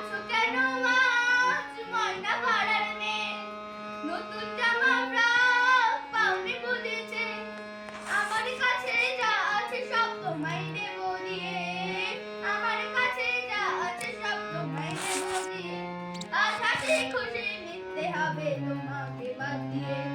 কাঁদছো কেন মা? মনটা পাড়ার মেয়ে। নতুন জামা পাউনি বলেছে আমার কাছে যা আছে সব তোমায় দেব দিয়ে। আমার কাছে যা আছে সব তোমায় দেব দিয়ে। আজ হাসি খুশি নিতে হবে তোমাকে বাদ দিয়ে।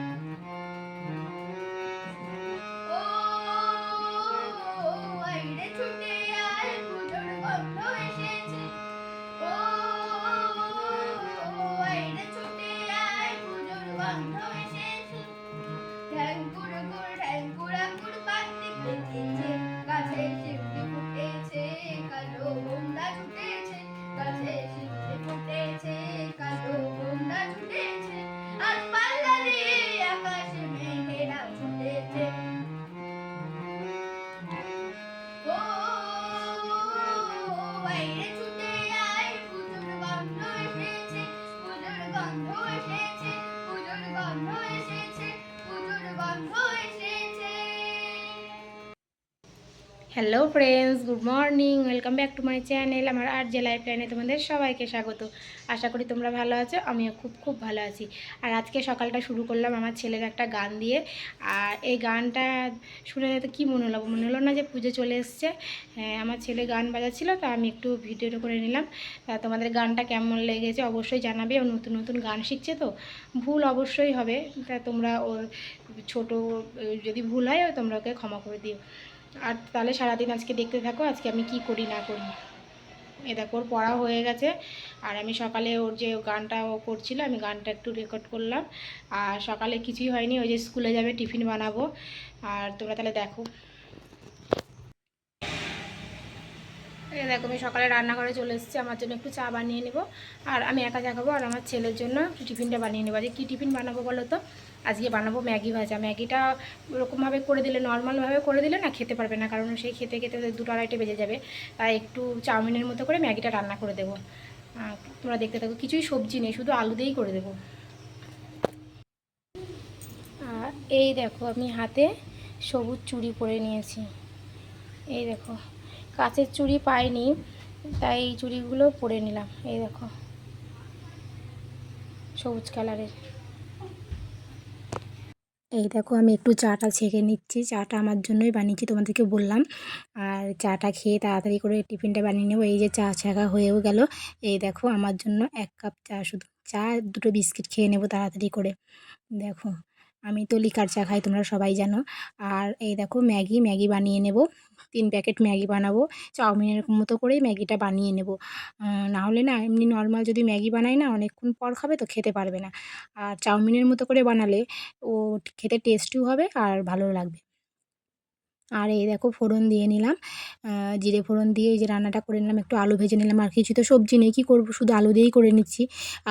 Hello friends good morning welcome back to my channel আমার আর যে লাইফ লাইনে তোমাদের সবাইকে স্বাগত। আশা করি তোমরা ভালো আছো, আমিও খুব খুব ভালো আছি। আর আজকে সকালটা শুরু করলাম আমার ছেলের একটা গান দিয়ে। আর এই গানটা শুনে তো কী মনে হলো? মনে হলো না যে পুজো চলে এসছে। হ্যাঁ আমার ছেলে গান বাজাচ্ছিল, তো আমি একটু ভিডিওটা করে নিলাম। তা তোমাদের গানটা কেমন লেগেছে অবশ্যই জানাবে। ও নতুন নতুন গান শিখছে তো। ভুল অবশ্যই হবে। তা তোমরা ওর ছোট, যদি ভুল হয়, তোমরা ওকে ক্ষমা করে দিও। আর তাহলে সারাদিন আজকে দেখতে থাকো, আজকে আমি কি করি না করি। এ দেখো পড়া হয়ে গেছে। আর আমি সকালে ওর যে গানটা ও করছিল, আমি গানটা একটু রেকর্ড করলাম। আর সকালে কিছুই হয়নি, ওই যে স্কুলে যাবে, টিফিন বানাবো। আর তোমরা তাহলে দেখো এই দেখো, আমি সকালে রান্নাঘরে চলে এসেছি, আমার জন্য একটু চা বানিয়ে নেব। আর আমি একা খাব, আর আমার ছেলের জন্য একটু টিফিনটা বানিয়ে নেব। আজকে কী টিফিন বানাবো বলো তো? আজকে বানাবো ম্যাগি ভাজা। ম্যাগিটা ওরকমভাবে করে দিলে, নর্মালভাবে করে দিলে না খেতে পারবে না, কারণ সেই খেতে খেতে দুটো আড়াইটে বেজে যাবে। তাই একটু চাউমিনের মতো করে ম্যাগিটা রান্না করে দেবো। তোমরা দেখতে থাকো, কিছুই সবজি নেই, শুধু আলু দিয়েই করে দেবো। আর এই দেখো, আমি হাতে সবুজ চুড়ি পরে নিয়েছি। এই দেখো। কাচের চুড়ি পাইনি, তাই এই চুড়িগুলো পরে নিলাম। এই দেখো, সবুজ কালারের। এই দেখো, আমি একটু চাটা ছেঁকে নিচ্ছি। চাটা আমার জন্যই বানিয়েছি, তোমাদেরকে বললাম। আর চাটা খেয়ে তাড়াতাড়ি করে টিফিনটা বানিয়ে নেব। এই যে চা ছেঁকা হয়েও গেল। এই দেখো, আমার জন্য এক কাপ চা, শুধু চা, দুটো বিস্কিট খেয়ে নেব তাড়াতাড়ি করে। দেখো আমি তো লিকার চা খাই, তোমরা সবাই জানো। আর এই দেখো ম্যাগি ম্যাগি বানিয়ে নেব। তিন প্যাকেট ম্যাগি বানাবো। চাউমিনের মতো করেই ম্যাগিটা বানিয়ে নেব। না হলে না এমনি নর্মাল যদি ম্যাগি বানাই না, অনেকক্ষণ পর খাবে তো খেতে পারবে না। আর চাউমিনের মতো করে বানালে ও খেতে টেস্টিও হবে আর ভালো লাগবে। আর এই দেখো ফোড়ন দিয়ে নিলাম। জিরে ফোড়ন দিয়ে এই যে রান্নাটা করে নিলাম, একটু আলু ভেজে নিলাম। আর কিছু তো সবজি নেই, কী করব? শুধু আলু দিয়েই করে নিচ্ছি।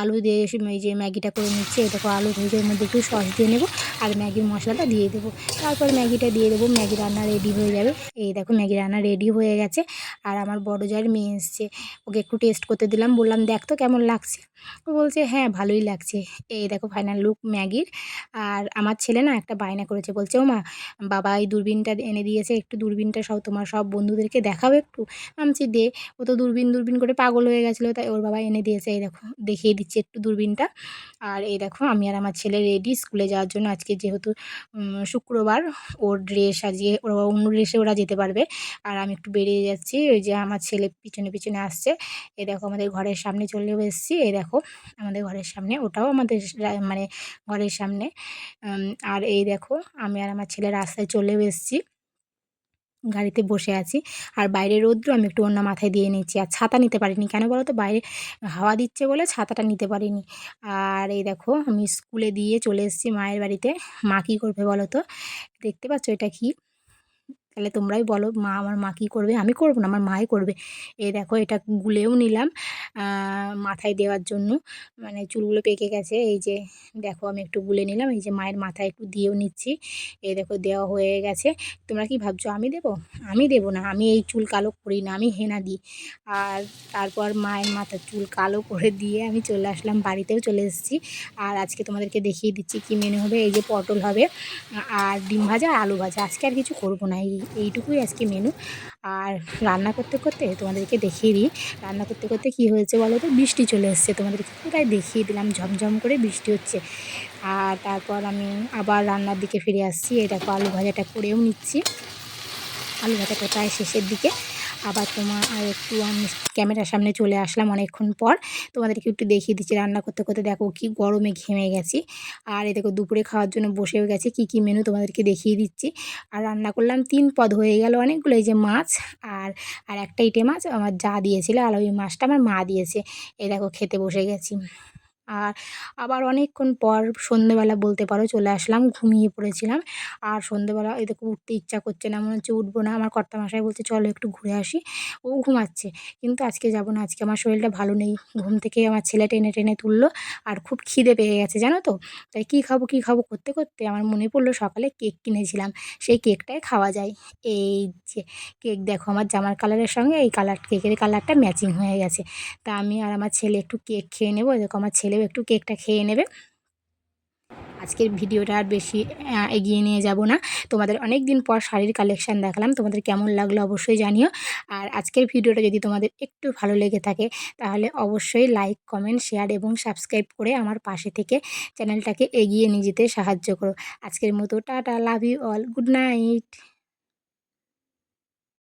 আলু দিয়ে এই যে ম্যাগিটা করে নিচ্ছি। এই দেখো আলু ভেজে মধ্যে একটু সস দিয়ে নেব আর ম্যাগির মশলাটা দিয়ে দেবো। তারপর ম্যাগিটা দিয়ে দেবো, ম্যাগি রান্না রেডি হয়ে যাবে। এই দেখো ম্যাগি রান্না রেডি হয়ে গেছে। আর আমার বড় জায়ের মেয়ে এসছে। ওকে একটু টেস্ট করতে দিলাম। বললাম, দেখ তো কেমন লাগছে? ও বলছে হ্যাঁ ভালোই লাগছে। এই দেখো ফাইনাল লুক ম্যাগির। আর আমার ছেলে না একটা বায়না করেছে। বলছে ও মা বাবা এই দূরবীনটা এনে দিয়েছে, একটু দূরবীনটা সব তোমার সব বন্ধুদেরকে দেখাবে একটু। আমি দে। ও তো দূরবীন দূরবীন করে পাগল হয়ে গেছিল, তাই ওর বাবা এনে দিয়েছে, এই দেখো, দেখিয়ে দিচ্ছে একটু দূরবীনটা। আর এই দেখো, আমি আর আমার ছেলে রেডি স্কুলে যাওয়ার জন্য আজকে যেহেতু শুক্রবার ওর ড্রেস সাজিয়ে ওরা অন্য ড্রেসে ওরা যেতে পারবে। আর আমি একটু বেরিয়ে যাচ্ছি, ওই যে আমার ছেলে পিছনে পিছনে আসছে। এ দেখো, আমাদের ঘরের সামনে চলেও এসেছি এই দেখো, আমাদের ঘরের সামনে, ওটাও আমাদের মানে ঘরের সামনে। আর এই দেখো, আমি আর আমার ছেলে রাস্তায় চলেও এসেছি। গাড়িতে বসে আছি। আর বাইরে রৌদ্র আমি একটু অন্য মাথায় দিয়ে নিচ্ছি। আর ছাতা নিতে পারিনি। কেন বলো তো বাইরে হাওয়া দিচ্ছে বলে ছাতাটা নিতে পারিনি। আর এই দেখো, আমি স্কুলে দিয়ে চলে এসেছি মায়ের বাড়িতে। মা কী করবে বলো তো দেখতে পাচ্ছ এটা কি? তাহলে তোমরাই বলো মা আমার মা কী করবে? আমি করব না, আমার মাই করবে। এই দেখো এটা গুলেও নিলাম মাথায় দেওয়ার জন্য। মানে চুলগুলো পেকে গেছে, এই যে দেখো আমি একটু গুলে নিলাম, এই যে মায়ের মাথায় একটু দিয়েও নিচ্ছি। এই দেখো দেওয়া হয়ে গেছে। তোমরা কি ভাবছ আমি দেবো? আমি দেবো না, আমি এই চুল কালো করি না, আমি হেনা দিই। আর তারপর মায়ের মাথার চুল কালো করে দিয়ে আমি চলে আসলাম, বাড়িতেও চলে এসেছি। আর আজকে তোমাদেরকে দেখিয়ে দিচ্ছি কী মেনু হবে, এই যে পটল হবে, আর ডিম ভাজা, আলু ভাজা। আজকে আর কিছু করব না, এই এইটুকুই আজকে মেনু আর রান্না করতে করতে তোমাদেরকে দেখিয়ে দিই, রান্না করতে করতে কি হয়েছে বলো তো? বৃষ্টি চলে এসছে। তোমাদেরকে পুরাই দেখিয়ে দিলাম, ঝমঝম করে বৃষ্টি হচ্ছে। আর তারপর আমি আবার রান্নার দিকে ফিরে আসছি। এটা আলু ভাজাটা করেও নিচ্ছি। আলু ভাজাটা প্রায় শেষের দিকে। আবার তোমার আর একটু আমি ক্যামেরার সামনে চলে আসলাম অনেকক্ষণ পর। তোমাদেরকে একটু দেখিয়ে দিচ্ছি রান্না করতে করতে। দেখো কি গরমে ঘেমে গেছি। আর এ দেখো দুপুরে খাওয়ার জন্য বসেও গেছি। কী কী মেনু তোমাদেরকে দেখিয়ে দিচ্ছি। আর রান্না করলাম তিন পদ। হয়ে গেল অনেকগুলো এই যে মাছ আর আর একটা ইটে মাছ। আমার যা দিয়েছিল আর ওই মাছটা আমার মা দিয়েছে। এই দেখো খেতে বসে গেছি। আর আবার অনেকক্ষণ পর সন্ধেবেলা বলতে পারো চলে আসলাম, ঘুমিয়ে পড়েছিলাম। আর সন্ধেবেলা এই দেখো উঠতে ইচ্ছা করছে না, মনে হচ্ছে উঠবো না। আমার কর্তামশাই বলছে, চলো একটু ঘুরে আসি। ও ঘুমাচ্ছে। কিন্তু আজকে যাব না, আজকে আমার শরীরটা ভালো নেই। ঘুম থেকে আমার ছেলে টেনে টেনে তুললো আর খুব খিদে পেয়ে গেছে, জানো তো? তাই কী খাব কী খাব করতে করতে আমার মনে পড়ল সকালে কেক কিনেছিলাম। সেই কেকটাই খাওয়া যায়। এই যে কেক দেখো, আমার জামার কালারের সঙ্গে এই কালার, কেকের কালারটা ম্যাচিং হয়ে গেছে। তা আমি আর আমার ছেলে একটু কেক খেয়ে নেব। দেখো আমার ছেলেও একটু কেকটা খেয়ে নেবে। আজকের ভিডিওটা আর বেশি এগিয়ে নিয়ে যাব না। তোমাদের অনেক দিন পর শাড়ির কালেকশান দেখালাম, তোমাদের কেমন লাগল অবশ্যই জানিও। আর আজকের ভিডিওটা যদি তোমাদের একটু ভালো লেগে থাকে, তাহলে অবশ্যই লাইক কমেন্ট শেয়ার এবং সাবস্ক্রাইব করে আমার পাশে থেকে চ্যানেলটাকে এগিয়ে নিয়ে যেতে সাহায্য করো। আজকের মতো tata love you all good night